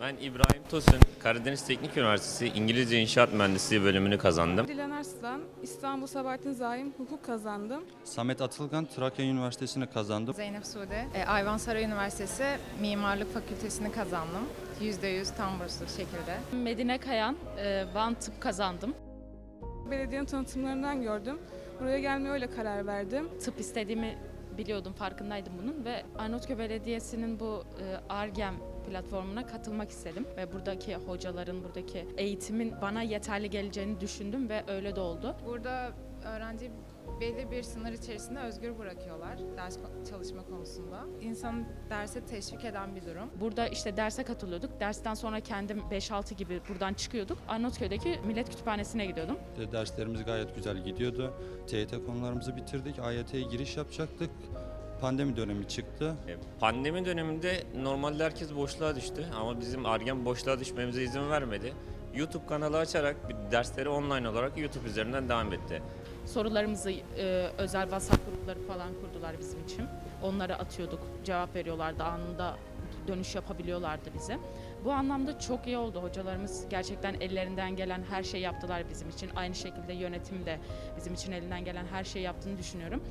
Ben İbrahim Tosun, Karadeniz Teknik Üniversitesi İngilizce İnşaat Mühendisliği bölümünü kazandım. Dilan Arslan, İstanbul Sabahattin Zaim hukuk kazandım. Samet Atılgan Trakya Üniversitesi'ni kazandım. Zeynep Sude, e, Ayvansaray Üniversitesi Mimarlık Fakültesini kazandım. %100 tam burslu şekilde. Medine Kayan, e, Van Tıp kazandım. Belediyenin tanıtımlarından gördüm. Buraya gelmeye öyle karar verdim. Tıp istediğimi biliyordum, farkındaydım bunun ve Arnavutköy Belediyesi'nin bu e, Argem platformuna katılmak istedim ve buradaki hocaların, buradaki eğitimin bana yeterli geleceğini düşündüm ve öyle de oldu. Burada öğrenci belli bir sınır içerisinde özgür bırakıyorlar ders çalışma konusunda. İnsanı derse teşvik eden bir durum. Burada işte derse katılıyorduk. Dersten sonra kendim 5-6 gibi buradan çıkıyorduk. Arnavutköy'deki Millet Kütüphanesi'ne gidiyordum. De- Derslerimiz gayet güzel gidiyordu. TYT konularımızı bitirdik. AYT'ye giriş yapacaktık. Pandemi dönemi çıktı. E, Pandemi döneminde normalde herkes boşluğa düştü ama bizim Argen boşluğa düşmemize izin vermedi. YouTube kanalı açarak bir dersleri online olarak YouTube üzerinden devam etti. Sorularımızı e, özel WhatsApp grupları falan kurdular bizim için. Onlara atıyorduk, cevap veriyorlardı anında dönüş yapabiliyorlardı bize. Bu anlamda çok iyi oldu. Hocalarımız gerçekten ellerinden gelen her şeyi yaptılar bizim için. Aynı şekilde yönetim de bizim için elinden gelen her şeyi yaptığını düşünüyorum.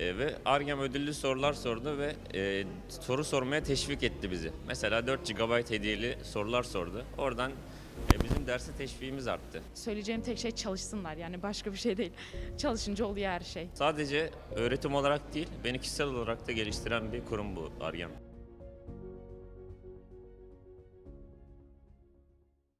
E, ve Argem ödüllü sorular sordu ve e, soru sormaya teşvik etti bizi. Mesela 4 GB hediyeli sorular sordu. Oradan e, bizim derse teşvikimiz arttı. Söyleyeceğim tek şey çalışsınlar yani başka bir şey değil. Çalışınca oluyor her şey. Sadece öğretim olarak değil, beni kişisel olarak da geliştiren bir kurum bu Argem.